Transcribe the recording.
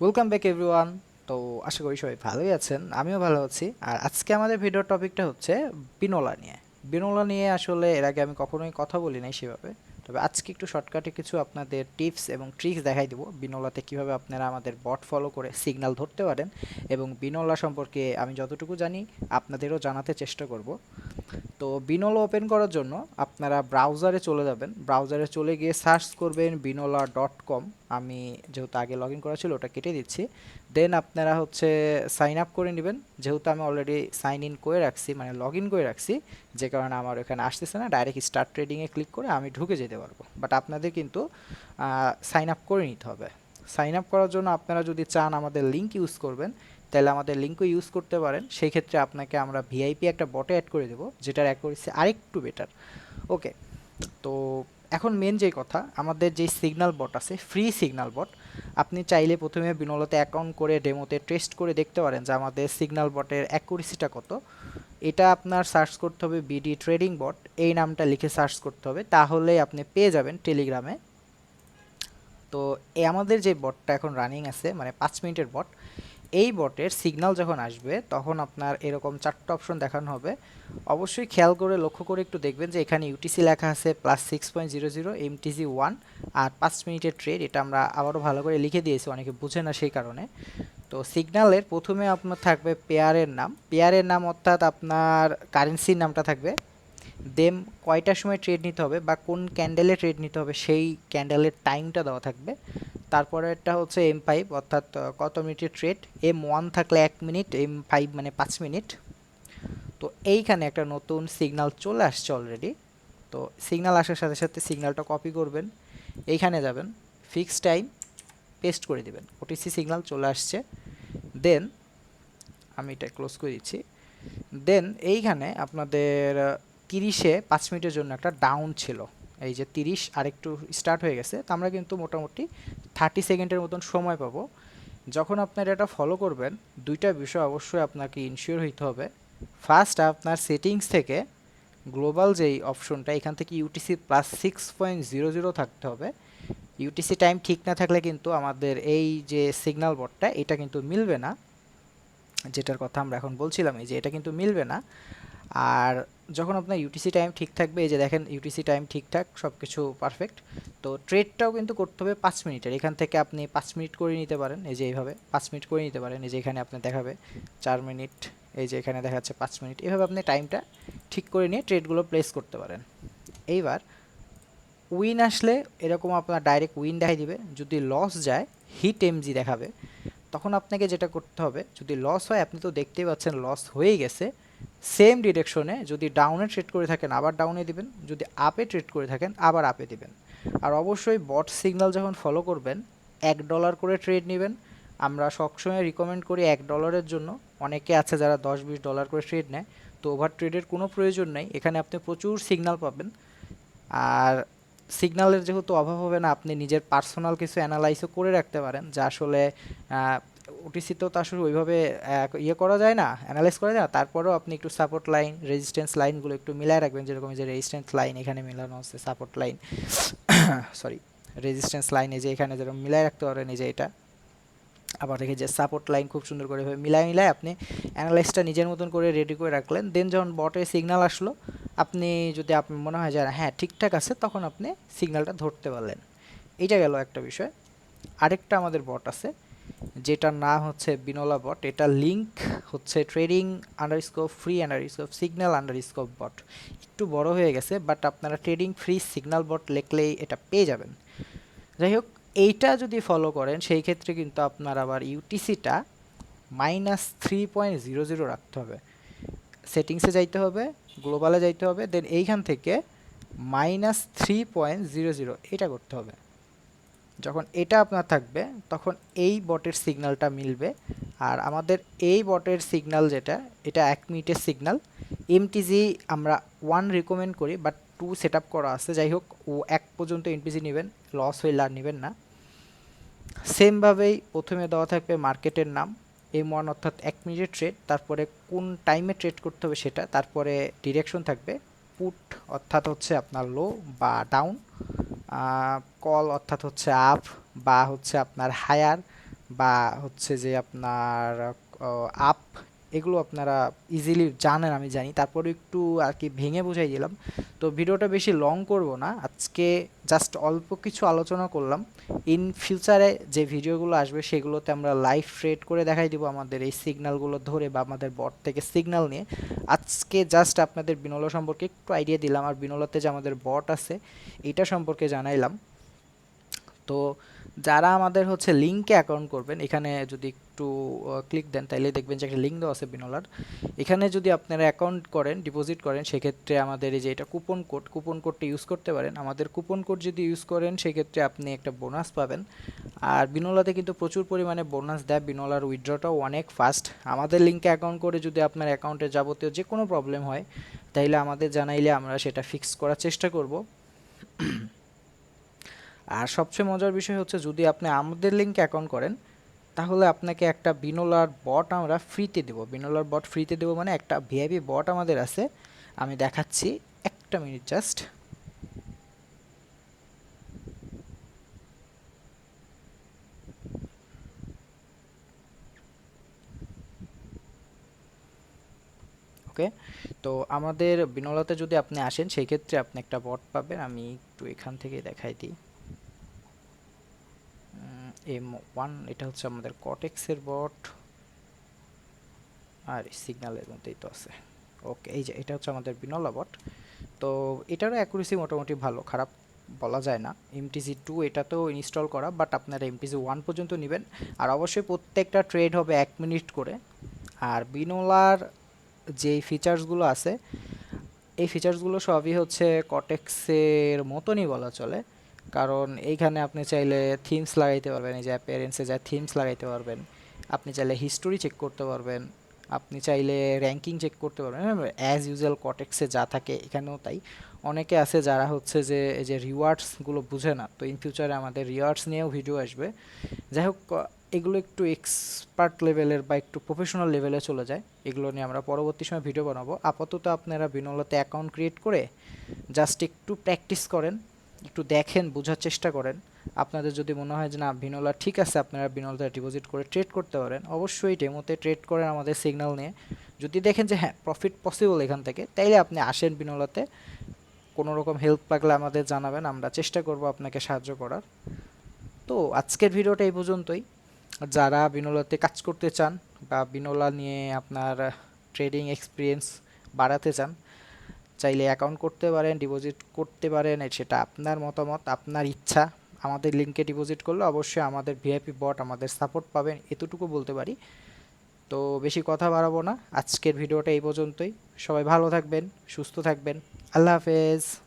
Welcome back everyone তো আশা করি সবাই ভালোই আছেন, আমিও ভালো আছি। আর আজকে আমাদের ভিডিওর টপিকটা হচ্ছে বিনোলা নিয়ে। বিনোলা নিয়ে আসলে এর আগে আমি কখনোই কথা বলি নাই সেভাবে। তবে আজকে একটু শর্টকাটে কিছু আপনাদের টিপস এবং ট্রিক্স দেখাই দেবো। বিনোলাতে কীভাবে আপনারা আমাদের বট ফলো করে সিগন্যাল ধরতে পারেন এবং বিনোলা সম্পর্কে আমি যতটুকু জানি আপনাদেরও জানাতে চেষ্টা করব। তো বিনোলা ওপেন করার জন্য আপনারা ব্রাউজারে চলে যাবেন। ব্রাউজারে চলে গিয়ে সার্চ করবেন বিনোলা ডট কম আমি যেহেতু আগে লগ ইন করা ছিল, ওটা কেটে দিচ্ছি। দেন আপনারা হচ্ছে সাইন আপ করে নেবেন। যেহেতু আমি অলরেডি সাইন ইন করে রাখছি মানে লগ ইন করে রাখছি, যে কারণে আমার এখানে আসতেছে না ডাইরেক্ট স্টার্ট ট্রেডিংয়ে ক্লিক করে আমি ঢুকে যেতে পারব। বাট আপনাদের কিন্তু সাইন আপ করে নিতে হবে। সাইন আপ করার জন্য আপনারা যদি চান আমাদের লিঙ্ক ইউজ করবেন তাহলে আমাদের লিঙ্কও ইউজ করতে পারেন। সেই ক্ষেত্রে আপনাকে আমরা ভিআইপি একটা বটে অ্যাড করে দেবো, যেটার অ্যাকুরেসি আরেকটু বেটার ওকে তো এখন মেন যে কথা, আমাদের যে সিগনাল বট আছে ফ্রি সিগনাল বট আপনি চাইলে প্রথমে বিনলতে অ্যাকাউন্ট করে ডেমোতে টেস্ট করে দেখতে পারেন যে আমাদের সিগনাল বটের অ্যাকুরেসিটা কত। এটা আপনার সার্চ করতে হবে বিডি ট্রেডিং বট এই নামটা লিখে সার্চ করতে হবে তাহলে আপনি পেয়ে যাবেন টেলিগ্রামে তো আমাদের যে বটটা এখন রানিং আছে মানে পাঁচ মিনিটের বট এই বটের সিগনাল যখন আসবে, তখন আপনার এরকম চারটা অপশন দেখানো হবে। অবশ্যই খেয়াল করে, লক্ষ্য করে একটু দেখবেন যে এখানে ইউটিসি লেখা আছে plus six point zero zero MTC one আর পাঁচ মিনিটের ট্রেড এটা আমরা আবারও ভালো করে লিখে দিয়েছি, অনেকে বুঝে না সেই কারণে। তো সিগনালের প্রথমে আপনার থাকবে পেয়ারের নাম। পেয়ারের নাম অর্থাৎ আপনার কারেন্সির নামটা থাকবে। দেম কয়টার সময় ট্রেড নিতে হবে বা কোন ক্যান্ডেলে ট্রেড নিতে হবে সেই ক্যান্ডেলের টাইমটা দেওয়া থাকবে। তারপরেরটা হচ্ছে এম ফাইভ অর্থাৎ কত মিনিটের ট্রেড এম ওয়ান থাকলে এক মিনিট এম ফাইভ মানে পাঁচ মিনিট তো এইখানে একটা নতুন সিগনাল চলে আসছে অলরেডি তো সিগনাল আসার সাথে সাথে সিগনালটা কপি করবেন। এইখানে যাবেন ফিক্সড টাইম পেস্ট করে দেবেন। ওটিসি সিগনাল চলে আসছে। দেন আমি এটা ক্লোজ করে দিচ্ছি। দেন এইখানে আপনাদের তিরিশে পাঁচ মিনিটের জন্য একটা ডাউন ছিল। এই যে তিরিশ আরেকটু স্টার্ট হয়ে গেছে, তো আমরা কিন্তু মোটামুটি থার্টি সেকেন্ডের মতন সময় পাবো। যখন আপনারা এটা ফলো করবেন, দুইটা বিষয় অবশ্যই আপনাকে ইনশিওর হইতে হবে। ফার্স্ট আপনার সেটিংস থেকে গ্লোবাল যেই অপশনটা এখান থেকে UTC plus six point zero zero থাকতে হবে। ইউটিসি টাইম ঠিক না থাকলে কিন্তু আমাদের এই যে সিগন্যাল বটটা এটা কিন্তু মিলবে না। যেটার কথা আমরা এখন বলছিলাম এই যে এটা কিন্তু মিলবে না। আর যখন আপনার ইউটিসি টাইম ঠিক থাকবে, এই যে দেখেন ইউটিসি টাইম ঠিকঠাক সব কিছু পারফেক্ট তো ট্রেডটাও কিন্তু করতে হবে পাঁচ মিনিটের। এখান থেকে আপনি পাঁচ মিনিট করে নিতে পারেন, এই যে এইভাবে পাঁচ মিনিট করে নিতে পারেন, এই যে এখানে আপনি দেখাবে চার মিনিট, এই যে এখানে দেখাচ্ছে পাঁচ মিনিট, এভাবে আপনি টাইমটা ঠিক করে নিয়ে ট্রেডগুলো প্লেস করতে পারেন। এইবার উইন আসলে এরকম আপনার ডাইরেক্ট উইন দেখাই দিবে, যদি লস যায় হিট এমজি দেখাবে। তখন আপনাকে যেটা করতে হবে, যদি লস হয়, আপনি তো দেখতেই পাচ্ছেন লস হয়ে গেছে সেম ডিরেকশনে যদি ডাউনে ট্রেড করে থাকেন, আবার ডাউনে দিবেন, যদি আপে ট্রেড করে থাকেন, আবার আপে দিবেন। আর অবশ্যই বট সিগনাল যখন ফলো করবেন, এক ডলার করে ট্রেড নেবেন। আমরা সবসময় রিকমেন্ড করি এক ডলারের জন্য। অনেকে আছে যারা দশ, বিশ ডলার করে ট্রেড নেয়। তো ওভার ট্রেডের কোনো প্রয়োজন নেই। এখানে আপনি প্রচুর সিগনাল পাবেন। আর সিগন্যালের যেহেতু অভাব হবে না, আপনি নিজের পার্সোনাল কিছু অ্যানালাইসও করে রাখতে পারেন, যা আসলে ওটিসিতেও তো আসলে ওইভাবে ইয়ে করা যায় না অ্যানালাইজ করা যায় না, তারপরেও আপনি একটু সাপোর্ট লাইন রেজিস্ট্যান্স লাইনগুলো একটু মিলায় রাখবেন, যেরকম যে রেজিস্ট্যান্স লাইন এখানে মিলানো হচ্ছে support line sorry resistance line এই যে এখানে যেরকম মিলায় রাখতে পারেন, এই যে এটা, আবার রেখে যে সাপোর্ট লাইন খুব সুন্দর করে মিলায় মিলায় আপনি অ্যানালাইসটা নিজের মতন করে রেডি করে রাখলেন দেন যখন বটে সিগনাল আসলো আপনি যদি আপনার মনে হয় যে হ্যাঁ ঠিকঠাক আছে, তখন আপনি সিগন্যালটা ধরতে পারলেন। এইটা গেল একটা বিষয়। আরেকটা আমাদের বট আছে, যেটার নাম হচ্ছে বিনোলা বট এটা লিঙ্ক হচ্ছে trading under scope free under scope signal under scope bot একটু বড় হয়ে গেছে বাট আপনারা ট্রেডিং ফ্রি সিগন্যাল বট লিখলেই এটা পেয়ে যাবেন। যাই হোক, এইটা যদি ফলো করেন, সেই ক্ষেত্রে কিন্তু আপনার আবার ইউটিসিটা minus three point zero zero রাখতে হবে। সেটিংসে যাইতে হবে, গ্লোবালে যাইতে হবে দেন এইখান থেকে minus three point zero zero এটা করতে হবে। যখন এটা আপনার থাকবে, তখন এই বটের সিগন্যালটা মিলবে। আর আমাদের এই বটের সিগন্যাল যেটা, এটা এক মিনিটের সিগন্যাল এমটিজি আমরা ওয়ান রিকমেন্ড করি বাট টু সেট আপ করা আছে। যাই হোক, ও এক পর্যন্ত এমটিজি নেবেন লস হইলে আর নেবেন না। সেমভাবেই প্রথমে দেওয়া থাকবে মার্কেটের নাম। এম ওয়ান অর্থাৎ এক মিনিটের ট্রেড তারপরে কোন টাইমে ট্রেড করতে হবে সেটা, তারপরে ডিরেকশন থাকবে পুট অর্থাৎ হচ্ছে আপনার লো বা ডাউন কল অর্থাৎ হচ্ছে আপ বা হচ্ছে আপনার হায়ার বা হচ্ছে যে আপনার আপ এগুলো আপনারা ইজিলি জানেন, আমি জানি। তারপরে একটু আর কি ভেঙে বুঝাই দিলাম। তো ভিডিওটা বেশি লং করব না। আজকে জাস্ট অল্প কিছু আলোচনা করলাম। ইন ফিউচারে যে ভিডিওগুলো আসবে, সেগুলোতে আমরা লাইভ ট্রেড করে দেখাই দিব আমাদের এই সিগনালগুলো ধরে বা আমাদের বট থেকে সিগনাল নিয়ে। আজকে জাস্ট আপনাদের বিনোলা সম্পর্কে একটু আইডিয়া দিলাম। আর বিনোলাতে যে আমাদের বট আছে, এটা সম্পর্কে জানাইলাম। তো যারা আমাদের হচ্ছে লিঙ্কে অ্যাকাউন্ট করবেন, এখানে যদি একটু ক্লিক দেন, তাইলে দেখবেন যে একটা লিঙ্ক দেওয়া আছে বিনোলার এখানে যদি আপনারা অ্যাকাউন্ট করেন ডিপোজিট করেন, সেক্ষেত্রে আমাদের এই যে এটা কুপন কোড কুপন কোডটা ইউজ করতে পারেন। আমাদের কুপন কোড যদি ইউজ করেন, সেক্ষেত্রে আপনি একটা বোনাস পাবেন। আর বিনোলাতে কিন্তু প্রচুর পরিমাণে বোনাস দেয় বিনোলার উইথড্রটাও অনেক ফাস্ট আমাদের লিঙ্কে অ্যাকাউন্ট করে যদি আপনার অ্যাকাউন্টে যাবতীয় যে কোনো প্রবলেম হয়, তাইলে আমাদের জানাইলে আমরা সেটা ফিক্স করার চেষ্টা করব। আর সবচেয়ে মজার বিষয় হচ্ছে যদি আপনি আমাদের লিঙ্কে অ্যাকাউন্ট করেন তাহলে আপনাকে একটা বিনোলার বট আমরা ফ্রিতে দেবো। বিনোলার বট ফ্রিতে দেবো মানে একটা ভিআইপি বট আমাদের আছে। আমি দেখাচ্ছি একটা মিনিট জাস্ট ওকে? তো আমাদের বিনোলাতে যদি আপনি আসেন সেই ক্ষেত্রে আপনি একটা বট পাবেন। আমি একটু এখান থেকে দেখাই দিই। এম ওয়ান এটা হচ্ছে আমাদের কটেক্সের বট আর সিগন্যালের মধ্যেই তো আছে। ওকে এই যে, এটা হচ্ছে আমাদের বিনলা বট তো এটারও অ্যাকুরেসি মোটামুটি ভালো, খারাপ বলা যায় না। এমটিসি টু এটাতেও ইনস্টল করা বাট আপনারা এমটিসি ওয়ান পর্যন্ত নেবেন। আর অবশ্যই প্রত্যেকটা ট্রেড হবে এক মিনিট করে। আর বিনোলার যে ফিচার্সগুলো আছে, এই ফিচার্সগুলো সবই হচ্ছে কটেক্সের মতনই বলা চলে। কারণ এইখানে আপনি চাইলে থিমস লাগাইতে পারবেন, এই যে অ্যাপিয়ারেন্সে যা থিমস লাগাইতে পারবেন, আপনি চাইলে হিস্টোরি চেক করতে পারবেন, আপনি চাইলে র্যাঙ্কিং চেক করতে পারবেন অ্যাজ ইউজুয়াল কটেক্সে যা থাকে এখানেও তাই। অনেকে আছে যারা হচ্ছে যে, এই যে রিওয়ার্ডসগুলো বুঝে না, তো ইন ফিউচারে আমাদের রিওয়ার্ডস নিয়েও ভিডিও আসবে। যাই হোক এগুলো একটু এক্সপার্ট লেভেলের বা একটু প্রফেশনাল লেভেলে চলে যায়, এগুলো নিয়ে আমরা পরবর্তী সময় ভিডিও বানাবো। আপাতত আপনারা বিনলাতে অ্যাকাউন্ট ক্রিয়েট করে জাস্ট একটু প্র্যাকটিস করেন। একটু দেখেন, বোঝার চেষ্টা করেন। আপনাদের যদি মনে হয় যে, না, বিনোলা ঠিক আছে, আপনারা বিনোলাতে ডিপোজিট করে ট্রেড করতে পারেন, অবশ্যই ডেমোতে ট্রেড করেন আমাদের সিগন্যাল নিয়ে। যদি দেখেন যে হ্যাঁ প্রফিট পসিবল এখান থেকে, তাইলে আপনি আসেন বিনোলাতে। কোনো রকম হেল্প লাগলে আমাদের জানাবেন, আমরা চেষ্টা করব আপনাকে সাহায্য করার। তো, আজকের ভিডিওটা এই পর্যন্তই। যারা বিনোলাতে কাজ করতে চান বা বিনোলা নিয়ে আপনার ট্রেডিং এক্সপিরিয়েন্স বাড়াতে চান চাইলে অ্যাকাউন্ট করতে পারেন ডিপোজিট করতে পারেন সেটা আপনার মতামত, আপনার ইচ্ছা। আমাদের লিঙ্কে ডিপোজিট করলে অবশ্যই আমাদের ভিআইপি বট আমাদের সাপোর্ট পাবেন, এতটুকু বলতে পারি। তো বেশি কথা বাড়াবো না। আজকের ভিডিওটা এই পর্যন্তই। সবাই ভালো থাকবেন, সুস্থ থাকবেন। আল্লাহ হাফেজ।